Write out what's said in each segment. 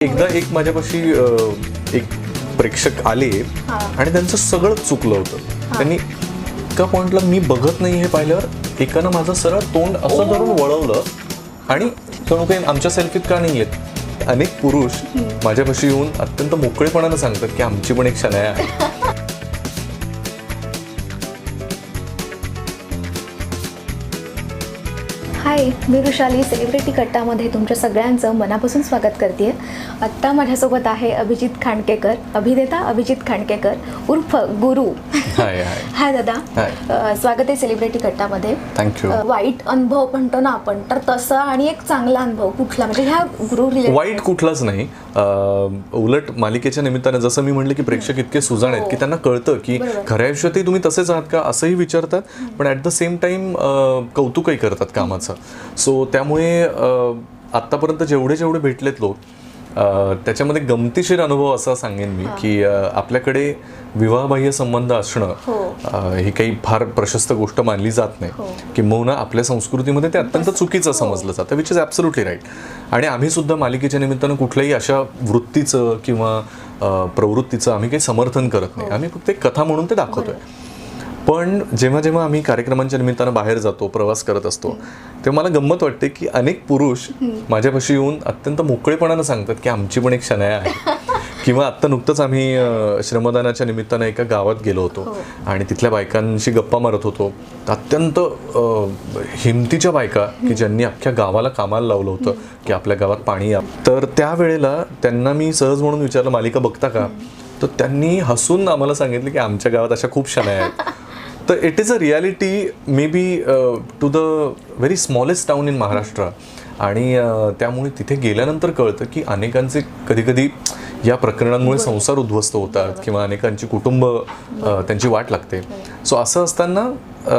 एकदा एक माझ्यापाशी एक प्रेक्षक आले आणि त्यांचं सगळं चुकलं होतं. त्यांनी एका पॉइंटला मी बघत नाही हे पाहिल्यावर एकानं माझं सरळ तोंड असं धरून वळवलं आणि जणू काही आमच्या सेल्फीत का नाही येत? अनेक पुरुष माझ्यापाशी येऊन अत्यंत मोकळेपणानं सांगतात की आमची पण एक शनाया आहे. हाय मी वृषाली सेलिब्रिटी कट्टामध्ये तुमच्या सगळ्यांचं मनापासून स्वागत करते आत्ता माझ्यासोबत आहे अभिजित खांडकेकर. अभिनेता अभिजित खांडकेकर. उर्फ गुरु. हाय दादा. स्वागत आहे सेलिब्रिटी कट्टामध्ये. थँक्यू वाईट अनुभव म्हणतो ना आपण. तर तसा आणि एक चांगला अनुभव कुठला? म्हणजे ह्या गुरु वाईट कुठलाच नाही. उलट मालिकेच्या निमित्तानं जसं मी म्हणलं की प्रेक्षक इतके सुजाण आहेत की त्यांना कळतं की. खऱ्या आयुष्यातही तुम्ही तसेच आहात का? असंही विचारतात. पण ॲट द सेम टाइम कौतुकही करतात कामाचं. सो त्यामुळे आत्तापर्यंत जेवढे जेवढे भेटलेत लोक त्याच्यामध्ये गमतीशीर अनुभव असा सांगेन मी की आपल्याकडे विवाहबाह्य संबंध असणं हो. ही काही फार प्रशस्त गोष्ट मानली जात हो. नाही किंबहुना आपल्या संस्कृतीमध्ये ते अत्यंत चुकीचं समजलं जातं विच इज ॲब्सोल्युटली राईट आणि आम्ही सुद्धा मालिकेच्या निमित्तानं कुठल्याही अशा वृत्तीचं किंवा प्रवृत्तीचं आम्ही काही समर्थन करत नाही. आम्ही फक्त एक कथा म्हणून ते दाखवतोय. पण जेव्हा जेव्हा आम्ही कार्यक्रमांच्या निमित्तानं बाहेर जातो प्रवास करत असतो तेव्हा मला गंमत वाटते की अनेक पुरुष माझ्यापाशी येऊन अत्यंत मोकळेपणानं सांगतात की आमची पण एक शनाया आहे. किंवा आत्ता नुकतंच आम्ही श्रमदानाच्या निमित्तानं एका गावात गेलो होतो आणि तिथल्या बायकांशी गप्पा मारत होतो. अत्यंत हिमतीच्या बायका की ज्यांनी अख्ख्या गावाला कामाला लावलं होतं की आपल्या गावात पाणी या. तर त्यावेळेला त्यांना मी सहज म्हणून विचारलं मालिका बघता का? तर त्यांनी हसून आम्हाला सांगितलं की आमच्या गावात अशा खूप शनाया आहेत. तर it is a reality may be to the very smallest town in Maharashtra आणि अ, त्यामुळे तिथे गेल्यानंतर कळतं की अनेकांचे कधी कधी या प्रकरणांमुळे संसार उद्ध्वस्त होतात किंवा अनेकांची कुटुंब अ, त्यांची वाट लागते. सो असं असताना अ,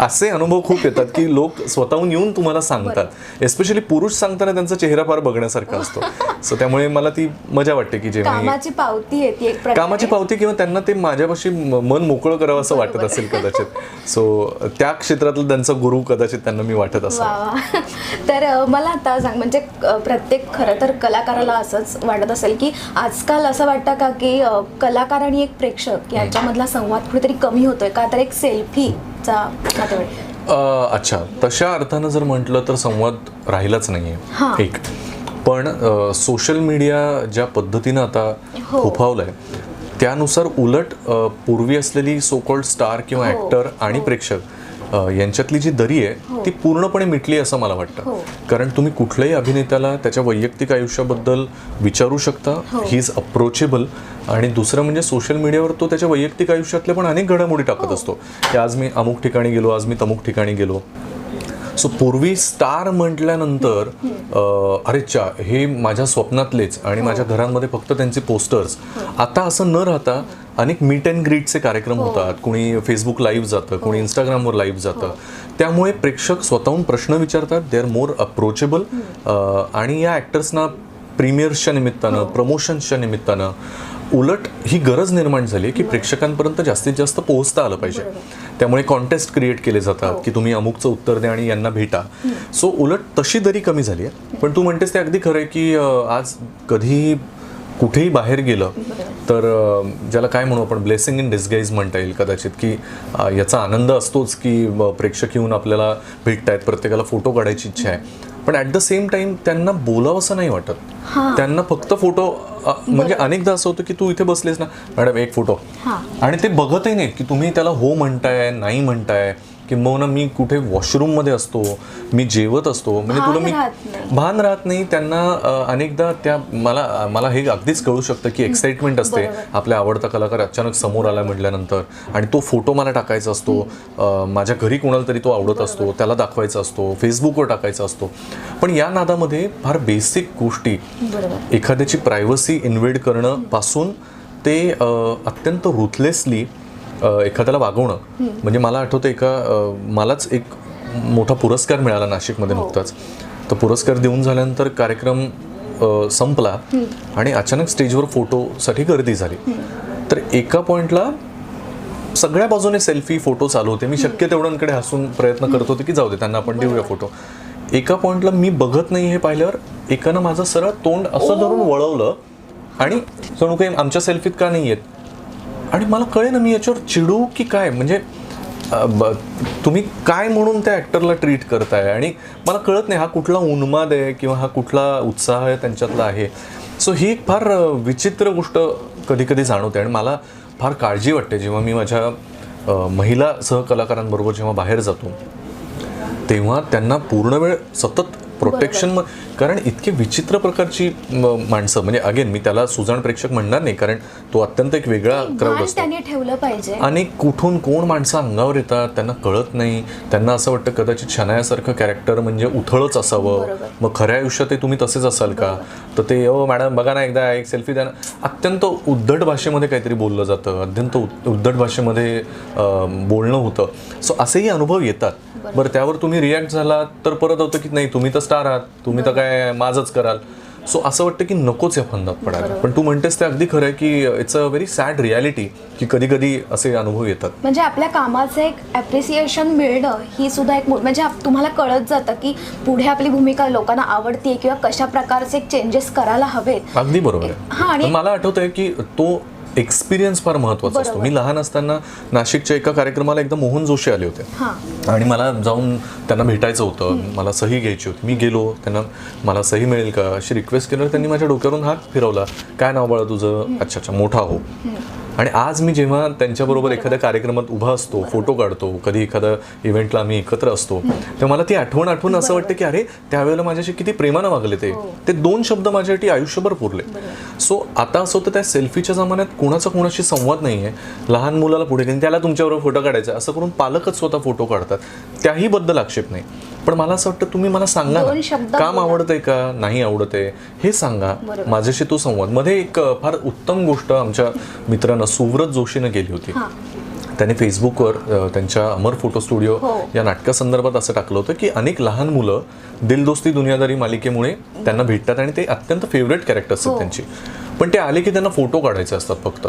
असे अनुभव खूप येतात की लोक स्वतःहून येऊन तुम्हाला सांगतात. एस्पेशली पुरुष सांगताना त्यांचा चेहरा फार बघण्यासारखा असतो. सो त्यामुळे मला ती मजा वाटते की जेव्हा कामाची पावती एक प्रकारे. कामाची पावती किंवा त्यांना ते माझ्यापाशी म- मन मोकळं करावं असं वाटत असेल कदाचित. सो त्या क्षेत्रातला त्यांचा गुरु कदाचित त्यांना मी वाटत वा वा. तर अ, मला आता सांग म्हणजे अ, प्रत्येक खरं तर कलाकाराला असंच वाटत असेल की आजकाल असं वाटतं का की अ, कलाकार आणि एक प्रेक्षक याच्यामधला संवाद कुठेतरी कमी होतोय का तर एक सेल्फीचा अच्छा. तशा अर्थानं जर म्हटलं तर संवाद राहिलाच हां. नाहीये एक. पण सोशल मीडिया ज्या पद्धतीनं आता हो. फोफावलंय त्यानुसार उलट पूर्वी असलेली सो कॉल्ड स्टार किंवा हो, ऍक्टर आणि प्रेक्षक अ, यांच्यातली जी दरी आहे ती पूर्णपणे मिटली असं मला वाटतं. हो. कारण तुम्ही कुठल्याही अभिनेत्याला त्याच्या वैयक्तिक आयुष्याबद्दल विचारू शकता. हो. ही इज अप्रोचेबल आणि दुसरं म्हणजे सोशल मीडियावर तो त्याच्या वैयक्तिक आयुष्यातल्या पण अनेक घडामोडी हो. टाकत असतो. की आज मी अमुक ठिकाणी गेलो आज मी तमुक ठिकाणी गेलो. सो पूर्वी स्टार म्हटल्यानंतर अरे चा हे माझ्या स्वप्नातलेच आणि माझ्या घरांमध्ये फक्त त्यांचे पोस्टर्स आता असं न राहता अनेक मीट अँड ग्रीटचे कार्यक्रम होतात. कुणी फेसबुक लाईव्ह जातं कुणी इंस्टाग्रामवर लाईव्ह जातं. त्यामुळे प्रेक्षक स्वतःहून प्रश्न विचारतात. दे आर मोर अप्रोचेबल आणि या ॲक्टर्सना प्रीमियर्सच्या निमित्तानं प्रमोशन्सच्या निमित्तानं उलट ही गरज निर्माण झाली की प्रेक्षकांपर्यंत जास्तीत जास्त पोहोचता आलं पाहिजे. त्यामुळे कॉन्टेस्ट क्रिएट केले जातात की तुम्ही अमुकचं उत्तर द्या आणि यांना भेटा. सो उलट तशी दरी कमी झाली आहे पण तू म्हणतेस ते अगदी खरं आहे की आज कधीही कुठेही बाहेर गेलं तर ज्याला काय म्हणू आपण ब्लेसिंग इन डिस्गाईज म्हणता येईल कदाचित की याचा आनंद असतोच की प्रेक्षक येऊन आपल्याला भेटतायत प्रत्येकाला फोटो काढायची इच्छा आहे. पण ॲट द सेम टाइम त्यांना बोलावंसं नाही वाटत. त्यांना फक्त फोटो म्हणजे अनेकदा असं होतं की तू इथे बसलेस ना मॅडम एक फोटो हां. आणि ते बघतही नाहीत की तुम्ही त्याला हो म्हणताय नाही म्हणताय. किंबहुना मी कुठे वॉशरूममध्ये असतो मी जेवत असतो म्हणजे तुला मी. भान राहत नाही. त्यांना अनेकदा त्या मला मला हे अगदीच कळू शकतं की एक्साइटमेंट असते. आपल्या आवडता कलाकार अचानक समोर आला म्हटल्यानंतर आणि तो फोटो मला टाकायचा असतो. माझ्या घरी कोणाला तरी तो आवडत असतो त्याला दाखवायचा असतो फेसबुकवर टाकायचा असतो. पण या नादामध्ये फार बेसिक गोष्टी. एखाद्याची प्रायव्हसी इन्व्हेड करणं पासून ते अत्यंत रुथलेसली एखाद्याला वागवणं. म्हणजे मला आठवतं एका मलाच एक मोठा पुरस्कार मिळाला नाशिकमध्ये नुकताच. तर पुरस्कार देऊन झाल्यानंतर कार्यक्रम संपला आणि अचानक स्टेजवर फोटोसाठी गर्दी झाली. तर एका पॉइंटला सगळ्या बाजूने सेल्फी फोटो चालू होते. मी शक्य तेवढ्यांकडे हसून प्रयत्न करत होते की जाऊ दे त्यांना आपण देऊया फोटो. एका पॉइंटला मी बघत नाही हे पाहिल्यावर एकानं माझं सरळ तोंड असं धरून वळवलं आणि जणू काही आमच्या सेल्फीत का नाही आणि मला कळे ना मी याच्यावर चिडू की काय? म्हणजे ब- तुम्ही काय म्हणून त्या ॲक्टरला ट्रीट करताय? आणि मला कळत नाही हा कुठला उन्माद आहे किंवा हा कुठला उत्साह आहे त्यांच्यातला आहे? सो ही एक फार विचित्र गोष्ट कधी कधी जाणवते आणि मला फार काळजी वाटते जेव्हा मी माझ्या महिला सहकलाकारांबरोबर जेव्हा बाहेर जातो तेव्हा त्यांना पूर्ण वेळ सतत प्रोटेक्शन कारण इतकी विचित्र प्रकारची माणसं म्हणजे अगेन मी त्याला सुजाण प्रेक्षक म्हणणार नाही कारण तो अत्यंत एक वेगळा क्राऊड असतो. त्यांनी ठेवलं पाहिजे. आणि कुठून कोण माणसं अंगावर येतात त्यांना कळत नाही. त्यांना असं वाटतं कदाचित शनायासारखं कॅरेक्टर म्हणजे उथळच असावं. मग खऱ्या आयुष्यातही तुम्ही तसेच असाल का? तर ते ओ मॅडम बघा ना एकदा एक सेल्फी द्या ना. अत्यंत उद्धट भाषेमध्ये काहीतरी बोललं जातं. अत्यंत उद- उद्धट भाषेमध्ये अं, बोलणं होतं. सो असेही अनुभव येतात. बरं त्यावर तुम्ही रिॲक्ट झाला तर परत होतं की नाही तुम्ही तर स्टार आहात तुम्ही तर काय माझंच कराल. सो असं वाटतं की नकोच या फंदात पडायला. पण तू म्हणतेस ते अगदी खरं आहे की it's a very sad reality की कधी कधी असे अनुभव येतात. म्हणजे आपल्या कामाचं एक ॲप्रिसिएशन मिळणं ही सुद्धा एक मो- म्हणजे आप- तुम्हाला कळत जातं की पुढे आपली भूमिका लोकांना आवडते किंवा कशा प्रकारचे चेंजेस करायला हवेत. अगदी बरोबर हा, आहे आणि- पण मला आठवत आहे की तो एक्सपिरियन्स फार महत्त्वाचा असतो. मी लहान असताना नाशिकच्या एका कार्यक्रमाला एकदा मोहन जोशी आले होते. हां. आणि मला जाऊन त्यांना भेटायचं होतं. मला सही घ्यायची होती. मी गेलो. त्यांना मला सही मिळेल का अशी रिक्वेस्ट केल्यावर त्यांनी माझ्या डोक्यावरून हात फिरवला. काय नाव बाळा तुझं? अच्छा अच्छा मोठा हो. आणि आज मी जेव्हा त्यांच्याबरोबर एखाद्या कार्यक्रमात उभा असतो फोटो काढतो कधी एखाद्या इव्हेंटला आम्ही एकत्र असतो तेव्हा मला ती आठवण आठवण असं वाटतं की अरे त्यावेळेला माझ्याशी किती प्रेमानं वागले ते. ते दोन शब्द माझ्यासाठी आयुष्यभर पुरले. सो आता असं होतं त्या सेल्फीच्या जमान्यात कोणाचा कोणाशी संवाद नाही आहे लहान मुलाला पुढे घेऊन त्याला तुमच्याबरोबर फोटो काढायचा असं करून पालकच स्वतः फोटो काढतात. त्याही बद्दल आक्षेप नाही. पण मला असं वाटतं तुम्ही मला सांगा ना, काम. आवडतंय का? नाही आवडतंय. हे सांगा. माझ्याशी तो संवाद. मध्ये एक फार उत्तम गोष्ट आमच्या मित्रानं सुव्रत जोशीनं केली होती. त्याने फेसबुकवर त्यांच्या अमर फोटो स्टुडिओ हो. या नाटकासंदर्भात असं टाकलं होतं की अनेक लहान मुलं दिलदोस्ती दुनियादारी मालिकेमुळे त्यांना भेटतात आणि ते अत्यंत फेवरेट कॅरेक्टर्स आहेत हो. त्यांची. पण ते आले की त्यांना फोटो काढायचे असतात फक्त.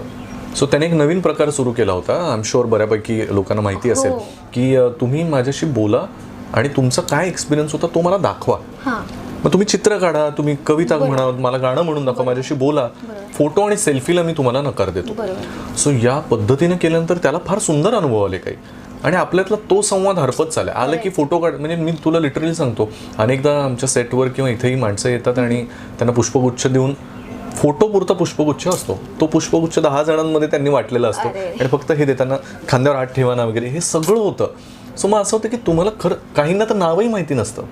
सो त्याने एक नवीन प्रकार सुरू केला होता. आय एम शुअर बऱ्यापैकी लोकांना माहिती असेल हो. की अ, तुम्ही माझ्याशी बोला. आणि तुमचा काय एक्सपिरियन्स होता तो मला दाखवा. हां. मग तुम्ही चित्र काढा तुम्ही कविता म्हणा मला गाणं म्हणून दाखवा माझ्याशी बोला. फोटो आणि सेल्फीला मी तुम्हाला नकार देतो. सो या पद्धतीने केल्यानंतर त्याला फार सुंदर अनुभव आले काही. आणि आपल्यातला तो संवाद हरपत चालला. आलं की फोटो काढ म्हणजे मी तुला लिटरली सांगतो अनेकदा आमच्या सेटवर किंवा इथेही माणसं येतात आणि त्यांना पुष्पगुच्छ देऊन फोटो पुरता पुष्पगुच्छ असतो. तो पुष्पगुच्छ दहा जणांमध्ये त्यांनी वाटलेला असतो. आणि फक्त हे देताना खांद्यावर हात ठेवाना वगैरे हे सगळं होतं. सो मग असं होतं की तुम्हाला खरं काहींना तर नावही माहिती नसतं.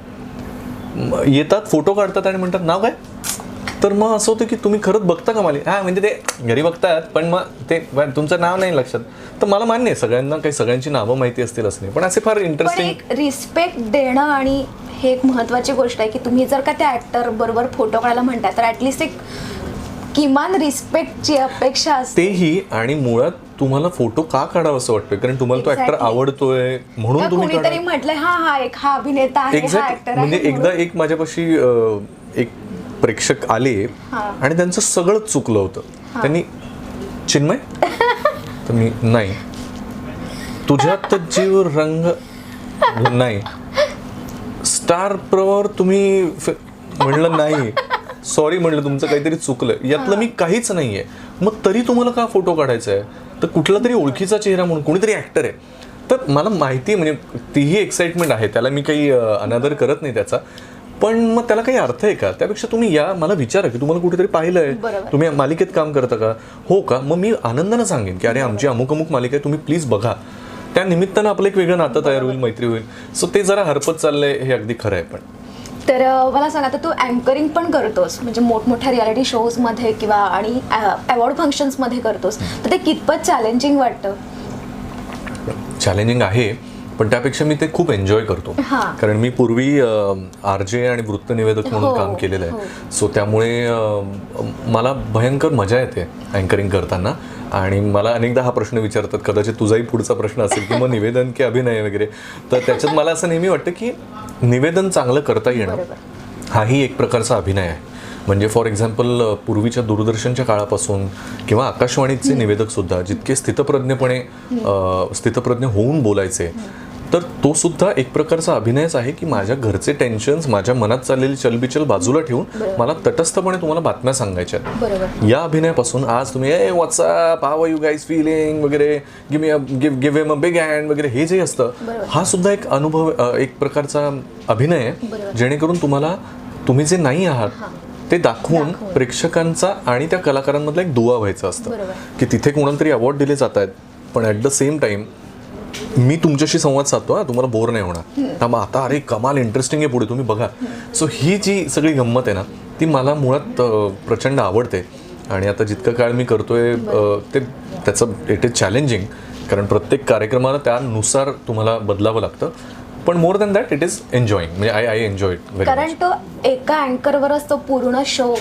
येतात फोटो काढतात आणि म्हणतात नाव काय? तर मग असं होतं की तुम्ही खरंच बघता का मला हा म्हणजे ते घरी बघतात पण मग ते तुमचं नाव नाही लक्षात. तर मला मान्य आहे सगळ्यांना काही सगळ्यांची नावं माहिती असतील असं नाही. पण असे फार इंटरेस्टिंग रिस्पेक्ट देणं आणि हे एक महत्वाची गोष्ट आहे की तुम्ही जर का त्या ऍक्टर बरोबर फोटो काढायला म्हणताय तर ऍटलिस्ट एक किमान रिस्पेक्टची अपेक्षा असते. तेही आणि मुळात तुम्हाला फोटो का काढावा असं वाटतंय? कारण तुम्हाला तो ऍक्टर Exactly. आवडतोय म्हणून तुम्ही काढा. कोणीतरी म्हटलंय हा हा एक हा अभिनेता आहे हा एक्झॅक्ट ऍक्टर म्हणजे एकदा एक माझ्यापाशी अं, एक प्रेक्षक आले हा. आणि त्यांचं सगळंच चुकलं होतं. त्यांनी चिन्मय तर मी नाही. तुझ्यात जीव रंग नाही. स्टार प्रवर तुम्ही फि- म्हणलं नाही. सॉरी म्हणलं तुमचं काहीतरी चुकलं. यातलं मी काहीच नाहीये. मग तरी तुम्हाला का फोटो काढायचा आहे? तर कुठला तरी ओळखीचा चेहरा म्हणून कोणीतरी ऍक्टर आहे. तर मला माहिती आहे म्हणजे तीही एक्साइटमेंट आहे. त्याला मी काही अनादर करत नाही त्याचा. पण मग त्याला काही अर्थ आहे का? त्यापेक्षा तुम्ही या मला विचारा की तुम्हाला कुठेतरी पाहिलंय. बरोबर. तुम्ही मालिकेत काम करता का? हो का? मग मी आनंदानं सांगेन की अरे आमची अमुक अमुक मालिका आहे तुम्ही प्लीज बघा. त्या निमित्तानं आपलं एक वेगळं नातं तयार होईल मैत्री होईल. सो ते जरा हरपत चाललंय हे अगदी खरं आहे पण. तर मला सांग आता तू अँकरिंग पण करतोस म्हणजे मोठमोठ्या रियालिटी शोजमध्ये किंवा आणि अवॉर्ड फंक्शन्समध्ये करतोस. तर ते कितपत चॅलेंजिंग वाटतं? चॅलेंजिंग आहे. पण त्यापेक्षा मी ते खूप एन्जॉय करतो. हा. कारण मी पूर्वी आर जे आणि वृत्तनिवेदक म्हणून हो, काम केलेलं हो. आहे सो त्यामुळे अं, मला भयंकर मजा येते अँकरिंग करताना. आणि मला अनेकदा हा प्रश्न विचारतात कदाचित तुझाही पुढचा प्रश्न असेल की मग निवेदन की अभिनय वगैरे? तर त्याच्यात मला असं नेहमी वाटतं की निवेदन चांगलं करता येणं. हाही एक प्रकारचा अभिनय आहे. म्हणजे फॉर एक्झाम्पल पूर्वीच्या दूरदर्शनच्या काळापासून किंवा आकाशवाणीचे निवेदक सुद्धा जितके स्थितप्रज्ञपणे स्थितप्रज्ञ होऊन बोलायचे तर तो सुद्धा एक प्रकारचा अभिनयच आहे की माझ्या घरचे टेन्शन्स माझ्या मनात चाललेली चलबिचल बाजूला ठेवून. मला तटस्थपणे तुम्हाला बातम्या सांगायच्या या अभिनयापासून आज तुम्ही ए WhatsApp how you guys feeling वगैरे give me give give em a big hand वगैरे हे जे असतं. हा सुद्धा एक अनुभव एक प्रकारचा अभिनय आहे. जेणेकरून तुम्हाला तुम्ही जे नाही आहात ते दाखवून. प्रेक्षकांचा आणि त्या कलाकारांमधला एक दुवा व्हायचं असतं. की तिथे कोणाला तरी अवॉर्ड दिले जात आहेत पण ॲट द सेम टाइम मी तुमच्याशी संवाद साधतो हा तुम्हाला बोर नाही होणार. थांबा आता अरे कमाल इंटरेस्टिंग आहे पुढे तुम्ही बघा. सो ही जी सगळी गंमत आहे ना ती मला मुळात प्रचंड आवडते. आणि आता जितकं काळ मी करतोय ते त्याचं इट इज चॅलेंजिंग कारण प्रत्येक कार्यक्रमाला त्यानुसार तुम्हाला बदलावं लागतं. पण more than that it is enjoying म्हणजे आय आय एन्जॉय कारण तो एका अँकरवरच तो पूर्ण शो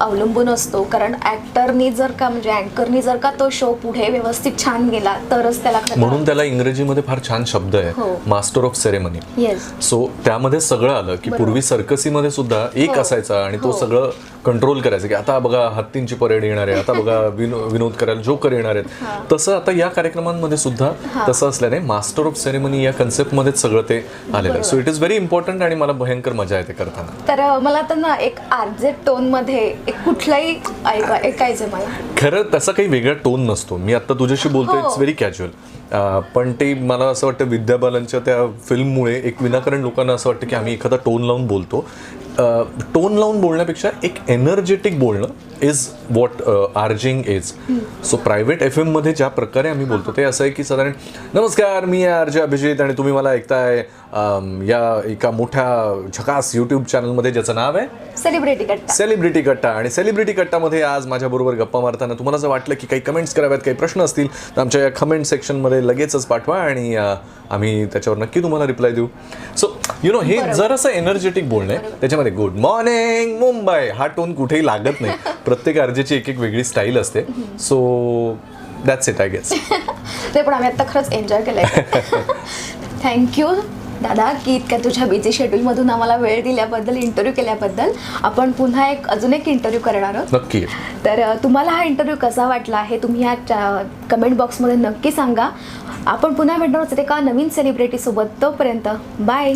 अवलंबून असतो. कारण ऍक्टरनी जर का म्हणजे अँकरनी जर का तो शो पुढे व्यवस्थित छान गेला तरच त्याला म्हणून त्याला इंग्रजीमध्ये फार छान शब्द आहे. मास्टर ऑफ सेरेमनी सो त्यामध्ये सगळं आलं की पूर्वी सर्कसीमध्ये सुद्धा एक हो. असायचा आणि तो हो. सगळं कंट्रोल करायचं की आता बघा हत्तींची परेड येणार आहे आता बघा विनो विनोद करायला जोकर येणार आहेत. तसं आता या कार्यक्रमांमध्ये सुद्धा तसं असल्याने मास्टर ऑफ सेरेमनी या कन्सेप्टमध्येच सगळं ते आलेलं आहे. So it is very important आणि मला भयंकर मजा येते करताना. तर मला आता ना एक आरजे टोनमध्ये कुठलाही ऐका ऐकायचं मला. खरं तसा काही वेगळा टोन नसतो. मी आता तुझ्याशी बोलतो. इट्स व्हेरी कॅज्युअल पण ते मला असं वाटतं विद्या बालनच्या त्या फिल्ममुळे एक विनाकारण लोकांना असं वाटतं की आम्ही एखादा टोन लावून बोलतो. टोन लावून बोलण्यापेक्षा एक एनर्जेटिक बोलणं is what urging is so private F एममध्ये ज्या प्रकारे आम्ही बोलतो ते असं आहे की साधारण नमस्कार मी आहे आर्जे अभिजित आणि तुम्ही मला ऐकताय या एका मोठ्या झकास यूट्यूब चॅनलमध्ये ज्याचं नाव आहे सेलिब्रिटी कट्टा. सेलिब्रिटी कट्टा. आणि सेलिब्रिटी कट्टामध्ये आज माझ्याबरोबर गप्पा मारताना तुम्हाला जर वाटलं की काही कमेंट्स कराव्यात काही प्रश्न असतील तर आमच्या या कमेंट सेक्शनमध्ये लगेचच पाठवा आणि आम्ही त्याच्यावर नक्की तुम्हाला रिप्लाय देऊ. सो यु नो हे जर असं एनर्जेटिक बोलणं आहे. त्याच्यामध्ये गुड मॉर्निंग मुंबई. हा टोन कुठेही लागत नाही. प्रत्येक अर्जेची एक एक वेगळी स्टाईल असते. So that's it I guess ते पण आम्ही आता खरंच एन्जॉय केलंय. थँक्यू दादा की इतक्या तुझ्या बिझी शेड्यूलमधून आम्हाला वेळ दिल्याबद्दल इंटरव्ह्यू केल्याबद्दल आपण पुन्हा एक अजून एक इंटरव्ह्यू करणार आहोत. नक्की. तर तुम्हाला हा इंटरव्ह्यू कसा वाटला हे तुम्ही ह्या कमेंट बॉक्समध्ये नक्की सांगा. आपण पुन्हा भेटणार आहोत एका नवीन सेलिब्रिटीसोबत तोपर्यंत बाय